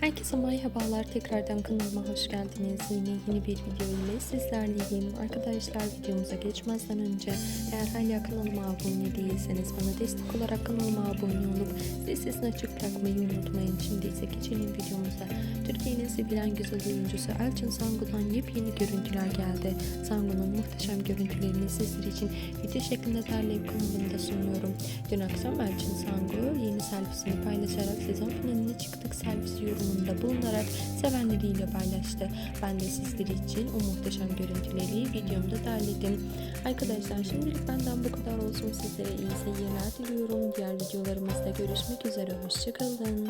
Herkese merhabalar. Tekrardan kanalıma hoş geldiniz. Yine yeni bir video ile sizlerleyim. Arkadaşlar videomuza geçmezden önce eğer hala kanalıma abone değilseniz bana destek olarak kanalıma abone olup zil sesini açık bırakmayı unutmayın. Şimdi ise geçelim videomuza. Türkiye'nin sevilen güzel oyuncusu Elçin Sangu'dan yepyeni görüntüler geldi. Sangu'nun muhteşem görüntülerini sizler için video şeklinde derleyip kanalımda sunuyorum. Dün akşam Elçin Sangu yeni selfiesini paylaşarak sezon selfie bulunarak sevenleriyle paylaştı. Ben de sizler için o muhteşem görüntüleri videomda derledim. Arkadaşlar şimdilik benden bu kadar olsun. Sizlere iyi seyirler diliyorum. Diğer videolarımızda görüşmek üzere. Hoşçakalın.